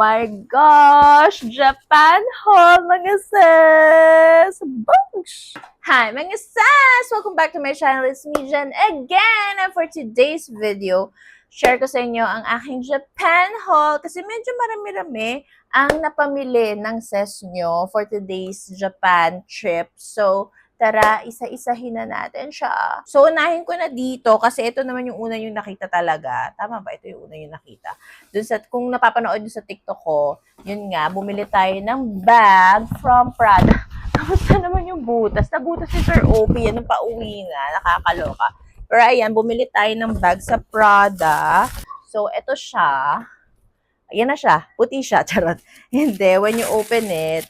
My gosh! Japan haul, mga sis! Boosh! Hi, mga sis! Welcome back to my channel. It's me, Jen, again. And for today's video, share ko sa inyo ang aking Japan haul kasi medyo marami-rami ang napamili ng sis nyo for today's Japan trip. So, tara, isa-isahin na natin siya. So, unahin ko na dito kasi ito naman yung una yung nakita talaga. Tama ba? Ito yung una yung nakita. Dun sa, kung napapanood nyo sa TikTok ko, yun nga, bumili tayo ng bag from Prada. Kamusta naman yung butas? Nabutas si Sir Opie, yan, nung pauwi na, nakakaloka. Pero ayan, bumili tayo ng bag sa Prada. So, ito siya. Ayan na siya. Puti siya. Charot. Hindi, when you open it,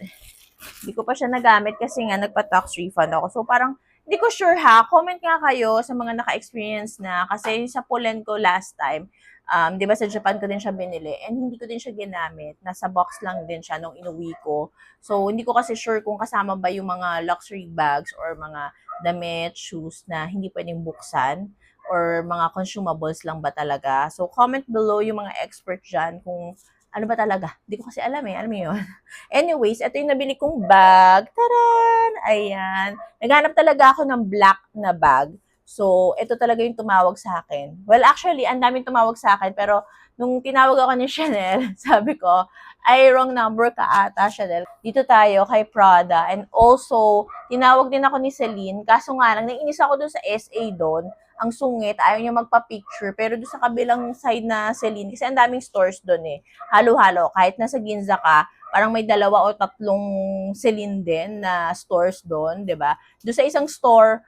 hindi ko pa siya nagamit kasi nga nagpa-tax refund ako. So parang hindi ko sure ha. Comment nga kayo sa mga naka-experience na kasi sa Polen ko last time, um, di ba sa Japan ko din siya binili and hindi ko din siya ginamit. Nasa box lang din siya nung inuwi ko. So hindi ko kasi sure kung kasama ba yung mga luxury bags or mga damit, shoes na hindi pwedeng buksan or mga consumables lang ba talaga. So comment below yung mga expert dyan kung ano ba talaga? Hindi ko kasi alam eh. Alam mo yun? Anyways, ito yung nabili kong bag. Taran! Ayan. Naghanap talaga ako ng black na bag. So, ito talaga yung tumawag sa akin. Well, actually, ang daming tumawag sa akin. Pero, nung tinawag ako ni Chanel, sabi ko, ay, wrong number ka ata, Chanel. Dito tayo kay Prada. And also, tinawag din ako ni Celine. Kaso nga lang, naiinis ako dun sa SA doon ang sungit, ayaw niya magpa-picture. Pero doon sa kabilang side na Celine, kasi ang daming stores doon eh. Halo-halo. Kahit nasa Ginza ka, parang may dalawa o tatlong Celine din na stores doon, di ba? Doon sa isang store,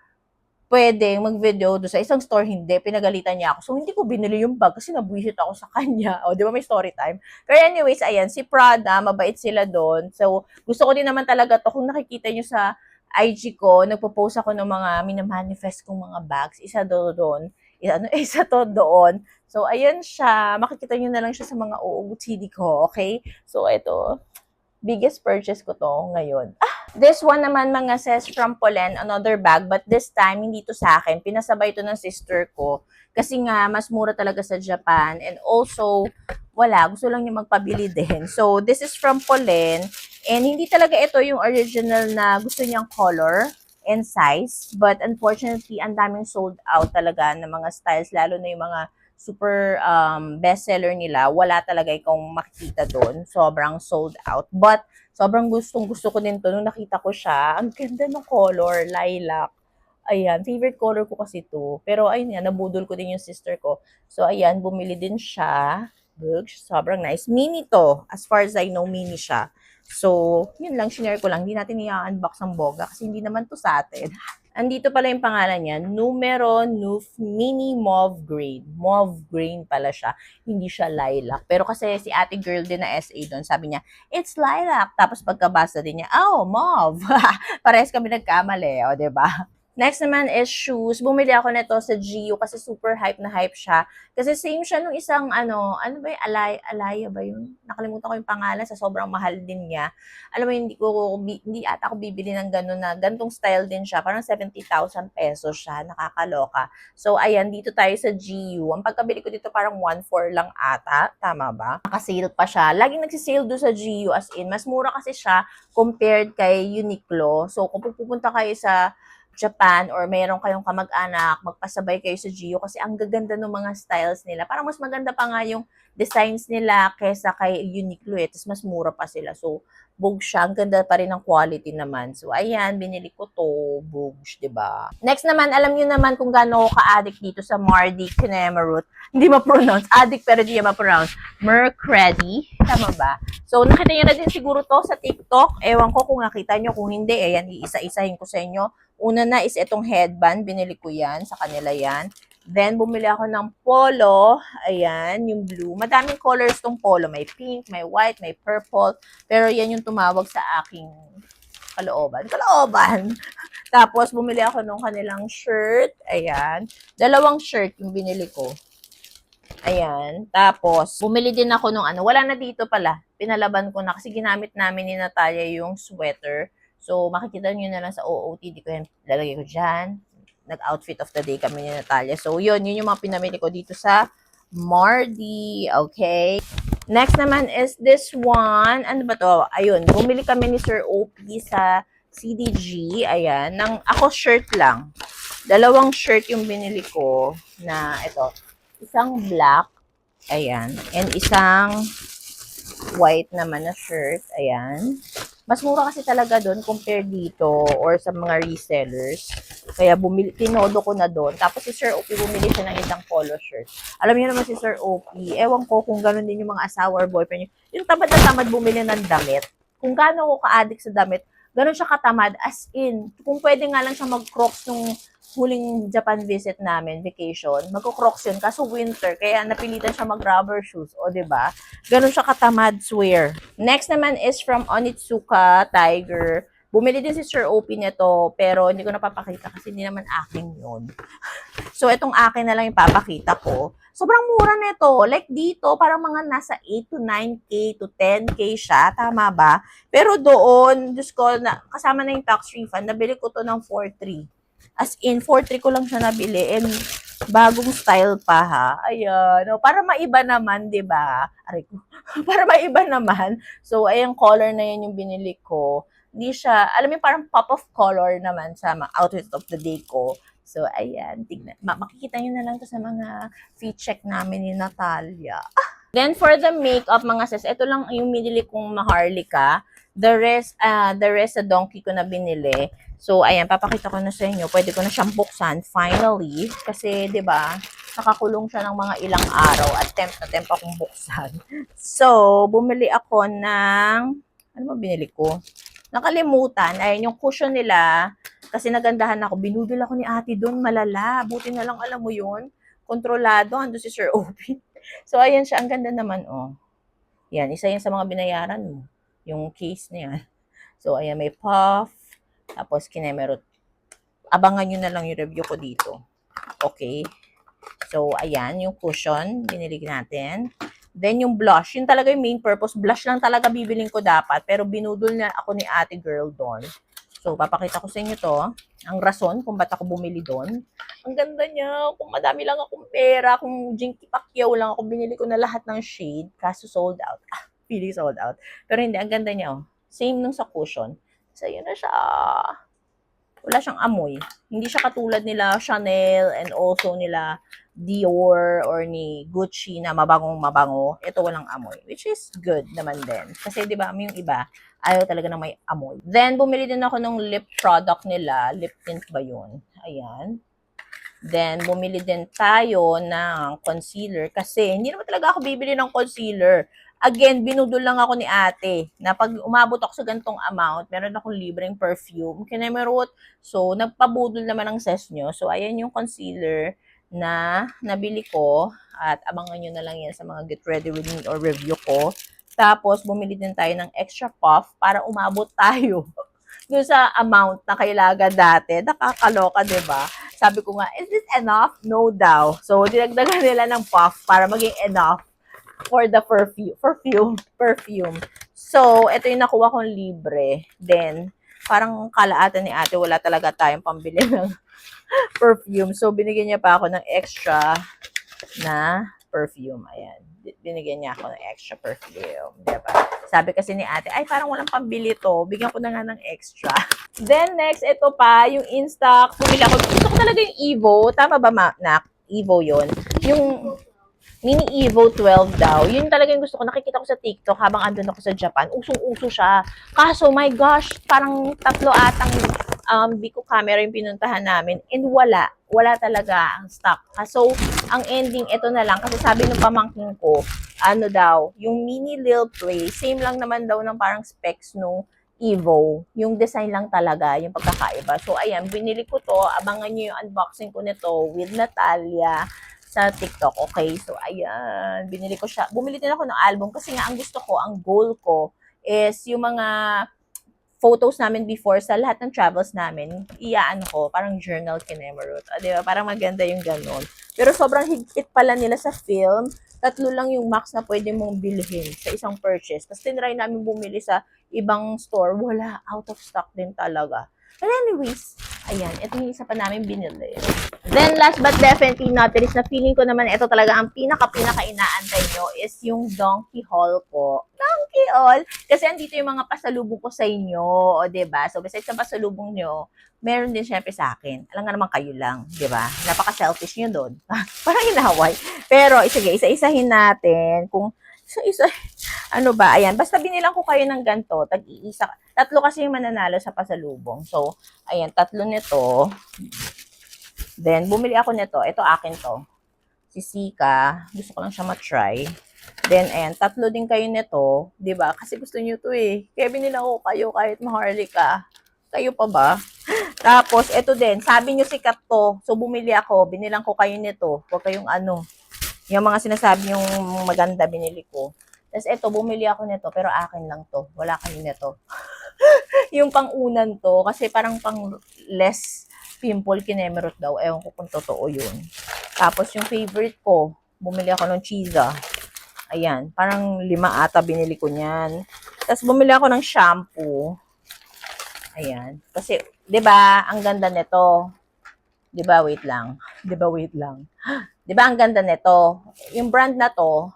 pwede mag-video. Doon sa isang store, hindi. Pinagalitan niya ako. So, hindi ko binili yung bag kasi nabuisit ako sa kanya. O, di ba may story time? Pero anyways, ayan, si Prada, mabait sila doon. So, gusto ko din naman talaga to. Kung nakikita nyo sa IG ko, nagpo-post ako ng mga minamanifest kong mga bags. Isa do doon. Isa, ano, isa to doon. So, ayan siya. Makikita nyo na lang siya sa mga OOTD ko, okay? So, ito. Biggest purchase ko to ngayon. Ah, this one naman mga says from Polen, another bag. But this time, hindi to sa akin. Pinasabay to ng sister ko. Kasi nga, mas mura talaga sa Japan. And also, wala. Gusto lang niya magpabili din. So, this is from Polen. And hindi talaga ito yung original na gusto niyang color and size. But unfortunately, ang daming sold out talaga ng mga styles, lalo na yung mga super um, bestseller nila. Wala talaga ikong makikita doon. Sobrang sold out. But sobrang gustong gusto ko din to nung nakita ko siya. Ang ganda ng color, lilac. Ayan, favorite color ko kasi to. Pero ayun nga, nabudol ko din yung sister ko. So ayan, bumili din siya. Look, sobrang nice. Mini to. As far as I know, mini siya. So, yun lang, shinare ko lang. Hindi natin i-unbox ang boga kasi hindi naman to sa atin. Andito pala yung pangalan niya, Numero Nuf Mini Mauve Green. Mauve Green pala siya, hindi siya lilac. Pero kasi si ate girl din na SA doon, sabi niya, it's lilac. Tapos pagkabasa din niya, oh, mauve. Parehas kami nagkamali, o, oh, ba? Next naman is shoes. Bumili ako nito sa GU kasi super hype na hype siya. Kasi same siya nung isang ano, ano ba yung Alay, Alaya ba yun? Nakalimutan ko yung pangalan sa sobrang mahal din niya. Alam mo, hindi ko, hindi ata ako bibili ng gano'n na, gantong style din siya. Parang 70,000 pesos siya. Nakakaloka. So, ayan, dito tayo sa GU. Ang pagkabili ko dito parang 1.4 lang ata. Tama ba? Nakasale pa siya. Laging nagsisale doon sa GU as in. Mas mura kasi siya compared kay Uniqlo. So, kung pupunta kayo sa Japan or mayroon kayong kamag-anak, magpasabay kayo sa Gio kasi ang gaganda ng mga styles nila. Parang mas maganda pa nga yung designs nila kesa kay Uniqlo eh. Tapos mas mura pa sila. So, Bogs siya. Ang ganda pa rin ng quality naman. So, ayan, binili ko to. Bogs, ba? Next naman, alam niyo naman kung gaano ako ka-addict dito sa Mardi Knemerut. Hindi ma-pronounce. Addict pero hindi ma-pronounce. Mercredi. Tama ba? So, nakita niyo na din siguro to sa TikTok. Ewan ko kung nakita niyo. Kung hindi, ayan, iisa-isahin ko sa inyo. Una na is itong headband. Binili ko yan. Sa kanila yan. Then, bumili ako ng polo. Ayan, yung blue. Madaming colors tong polo. May pink, may white, may purple. Pero yan yung tumawag sa aking kalooban. Kalooban! Tapos, bumili ako ng kanilang shirt. Ayan. Dalawang shirt yung binili ko. Ayan. Tapos, bumili din ako nung ano. Wala na dito pala. Pinalaban ko na kasi ginamit namin ni Natalia yung sweater. So, makikita nyo na lang sa OOTD ko yan. Lalagay ko dyan. Nag-outfit of the day kami ni Natalia. So, yun. Yun yung mga pinamili ko dito sa Mardi. Okay? Next naman is this one. Ano ba to? Ayun, bumili kami ni Sir OP sa CDG. Ayan, ng ako shirt lang. Dalawang shirt yung binili ko na ito. Isang black. Ayan. And isang white naman na shirt. Ayan. Mas mura kasi talaga doon compare dito or sa mga resellers. Kaya bumili, tinodo ko na doon. Tapos si Sir OP bumili siya ng isang polo shirt. Alam niyo naman si Sir OP, ewan ko kung gano'n din yung mga asawa or boyfriend niyo. Yung tamad na tamad bumili ng damit. Kung gaano ako ka-addict sa damit, gano'n siya katamad. As in, kung pwede nga lang siya mag-crocs nung huling Japan visit namin, vacation, magko-crocs yun, kaso winter, kaya napilitan siya mag-rubber shoes, o ba? Ganun siya katamad, swear. Next naman is from Onitsuka Tiger. Bumili din si Sir OP nito, pero hindi ko napapakita kasi hindi naman akin yun. So, itong akin na lang yung papakita ko. Sobrang mura nito. Like dito, parang mga nasa 8 to 9K to 10K siya. Tama ba? Pero doon, Diyos ko, na, kasama na yung tax refund, nabili ko to ng 4.3. As in, 4.3 ko lang siya nabili and bagong style pa ha. Ayan. O, para maiba naman, di ba? Aray ko. para maiba naman. So, ayang color na yan yung binili ko. Hindi siya, alam mo, parang pop of color naman sa outfit of the day ko. So, ayan. Tignan. Ma- makikita nyo na lang to sa mga feed check namin ni Natalia. Then, for the makeup, mga sis, ito lang yung binili kong Maharlika. The rest, ah the rest sa donkey ko na binili. So, ayan, papakita ko na sa inyo. Pwede ko na siyang buksan, finally. Kasi, di ba, nakakulong siya ng mga ilang araw at temp na temp akong buksan. So, bumili ako ng, ano ba binili ko? Nakalimutan. Ayun, yung cushion nila, kasi nagandahan ako. Binudol ako ni ate doon, malala. Buti na lang, alam mo yun, kontrolado. Ando si Sir OP. So, ayan siya. Ang ganda naman, oh. Yan, isa yan sa mga binayaran mo. Yung case niya. So, ayan, may puff. Tapos, kinemerot. Abangan nyo na lang yung review ko dito. Okay. So, ayan, yung cushion, binili natin. Then, yung blush, yun talaga yung main purpose. Blush lang talaga bibiling ko dapat. Pero binudol na ako ni ate girl doon. So, papakita ko sa inyo to. Ang rason kung ba't ako bumili doon. Ang ganda niya. Kung madami lang akong pera, kung Jinky Pacquiao lang ako, binili ko na lahat ng shade. Kaso sold out. Ah, feeling sold out. Pero hindi, ang ganda niya. Oh. Same nung sa cushion. So, yun na siya. Wala siyang amoy. Hindi siya katulad nila Chanel and also nila Dior or ni Gucci na mabangong mabango. Ito walang amoy. Which is good naman din. Kasi di ba yung iba, ayaw talaga na may amoy. Then, bumili din ako ng lip product nila. Lip tint ba yun? Ayan. Then, bumili din tayo ng concealer kasi hindi naman talaga ako bibili ng concealer. Again, binudol lang ako ni ate na pag umabot ako sa gantong amount, meron akong libreng perfume. Kinemerot. So, nagpabudol naman ang ses nyo. So, ayan yung concealer na nabili ko. At abangan nyo na lang yan sa mga get ready with me or review ko. Tapos, bumili din tayo ng extra puff para umabot tayo dun sa amount na kailangan dati. Nakakaloka, di ba? Sabi ko nga, is this enough? No daw. So, dinagdagan nila ng puff para maging enough for the perfume. Perfume. Perfume. So, ito yung nakuha kong libre. Then, parang kalaatan ni ate, wala talaga tayong pambili ng perfume. So, binigyan niya pa ako ng extra na perfume. Ayan. Binigyan niya ako ng extra perfume. Diba? Sabi kasi ni ate, ay parang walang pambili to. Bigyan ko na nga ng extra. Then next, ito pa, yung in-stock. Bumili ako. Gusto ko talaga yung Evo. Tama ba, ma Nak? Evo yon Yung Mini Evo 12 daw. Yun talaga yung gusto ko. Nakikita ko sa TikTok habang andun ako sa Japan. Usong-uso siya. Kaso, my gosh, parang tatlo atang um, Biko camera yung pinuntahan namin. And wala. Wala talaga ang stock. So, ang ending, ito na lang. Kasi sabi ng pamangking ko, ano daw, yung mini Lil Play, same lang naman daw ng parang specs nung Evo. Yung design lang talaga, yung pagkakaiba. So, ayan, binili ko to. Abangan nyo yung unboxing ko nito with Natalia sa TikTok. Okay, so ayan, binili ko siya. Bumili din ako ng album kasi nga ang gusto ko, ang goal ko is yung mga photos namin before sa lahat ng travels namin, iyaan ko, parang journal kinemerot. Ah, di ba? Parang maganda yung ganun. Pero sobrang higpit pala nila sa film. Tatlo lang yung max na pwede mong bilhin sa isang purchase. Tapos tinry namin bumili sa ibang store. Wala. Out of stock din talaga. But anyways, ayan, ito yung isa pa namin binili. Then last but definitely not least na feeling ko naman ito talaga ang pinaka-pinaka inaantay nyo is yung donkey haul ko. Donkey haul! Kasi andito yung mga pasalubong ko sa inyo, o ba So besides sa pasalubong nyo, meron din syempre sa akin. Alam nga naman kayo lang, 'di ba Napaka-selfish nyo doon. Parang inaway. Pero, sige, isa-isahin natin kung isa-isa, ano ba, ayan, basta binilang ko kayo ng ganto, tag-iisa, tatlo kasi yung mananalo sa pasalubong. So, ayan, tatlo nito. Then, bumili ako nito. Ito akin to. Si Sika. Gusto ko lang siya matry. Then, ayan, tatlo din kayo nito. ba Kasi gusto niyo to eh. Kaya binilang ko kayo kahit maharli ka. Kayo pa ba? Tapos, ito din. Sabi niyo sikat to. So, bumili ako. Binilang ko kayo nito. Huwag kayong ano. Yung mga sinasabi yung maganda binili ko. Tapos, ito, bumili ako nito. Pero akin lang to. Wala kayo nito. yung pang-unan to. Kasi parang pang less pimple kinemerot daw. Ewan ko kung totoo yun. Tapos, yung favorite ko, bumili ako ng cheesa. Ayan. Parang lima ata binili ko niyan. Tapos, bumili ako ng shampoo. Ayan. Kasi, 'di ba, ang ganda nito. 'Di ba, wait lang. 'Di ba, wait lang. 'Di ba ang ganda nito? Yung brand na 'to,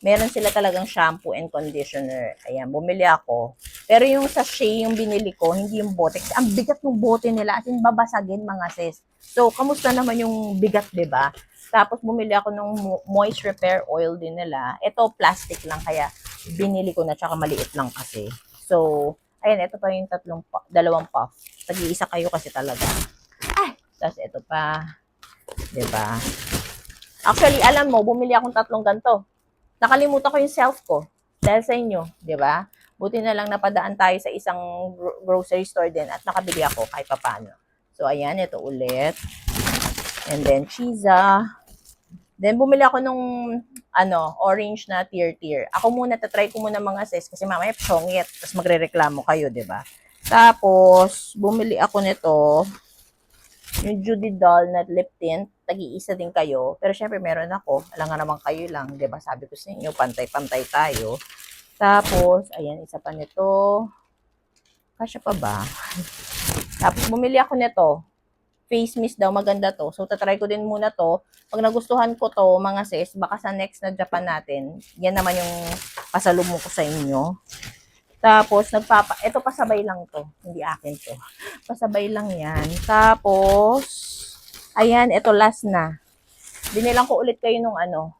meron sila talagang shampoo and conditioner. Ayan, bumili ako. Pero yung sachet yung binili ko, hindi yung bote. Kasi ang bigat ng bote nila, as in babasagin mga sis. So, kamusta naman yung bigat, ba? Tapos bumili ako ng mo- moist repair oil din nila. Ito plastic lang kaya binili ko na tsaka maliit lang kasi. So, Ayan, ito pa yung tatlong, dalawang puff. Tag-iisa kayo kasi talaga. Ay! Tapos ito pa. ba? Actually, alam mo, bumili akong tatlong ganto. Nakalimutan ko yung self ko. Dahil sa inyo, 'di ba? Buti na lang napadaan tayo sa isang gro- grocery store din at nakabili ako kahit papano. So, ayan, ito ulit. And then, cheesa. Then, bumili ako nung, ano, orange na tier-tier. Ako muna, tatry ko muna mga sis kasi mamaya psongit. Tapos magre-reklamo kayo, di ba? Tapos, bumili ako nito, yung Judy Doll na lip tint. Tag-iisa din kayo. Pero syempre, meron ako. Alam nga naman kayo lang, di ba? Sabi ko sa inyo, pantay-pantay tayo. Tapos, ayan, isa pa nito. Kasya pa ba? Tapos, bumili ako nito face mist daw, maganda to. So, tatry ko din muna to. Pag nagustuhan ko to, mga sis, baka sa next na Japan natin, yan naman yung pasalubong ko sa inyo. Tapos, nagpapa, ito pasabay lang to. Hindi akin to. Pasabay lang yan. Tapos, ayan, ito last na. Binilang ko ulit kayo nung ano,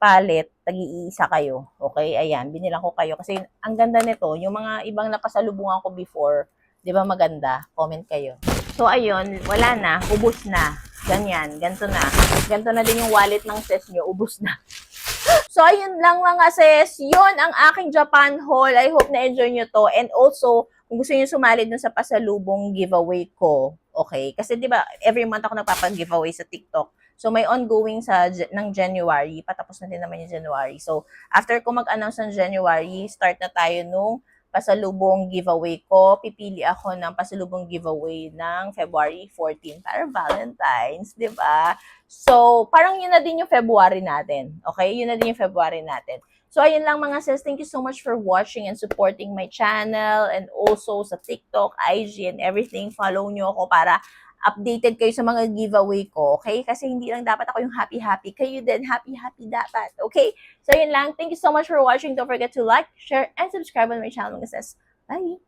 palit, tag-iisa kayo. Okay, ayan, binilang ko kayo. Kasi, ang ganda nito, yung mga ibang napasalubungan ko before, di ba maganda? Comment kayo. So, ayun, wala na, ubus na. Ganyan, ganito na. Ganito na din yung wallet ng sis nyo, ubus na. So, ayun lang mga sis. Yun ang aking Japan haul. I hope na-enjoy nyo to. And also, kung gusto nyo sumali dun sa pasalubong giveaway ko, okay? Kasi di ba every month ako nagpapag-giveaway sa TikTok. So, may ongoing sa ng January. Patapos na din naman yung January. So, after ko mag-announce ng January, start na tayo nung pasalubong giveaway ko. Pipili ako ng pasalubong giveaway ng February 14 para Valentine's, di ba? So, parang yun na din yung February natin. Okay? Yun na din yung February natin. So, ayun lang mga sis. Thank you so much for watching and supporting my channel and also sa TikTok, IG, and everything. Follow nyo ako para updated kayo sa mga giveaway ko, okay? Kasi hindi lang dapat ako yung happy-happy. Kayo din, happy-happy dapat, okay? So, yun lang. Thank you so much for watching. Don't forget to like, share, and subscribe on my channel sis. Bye!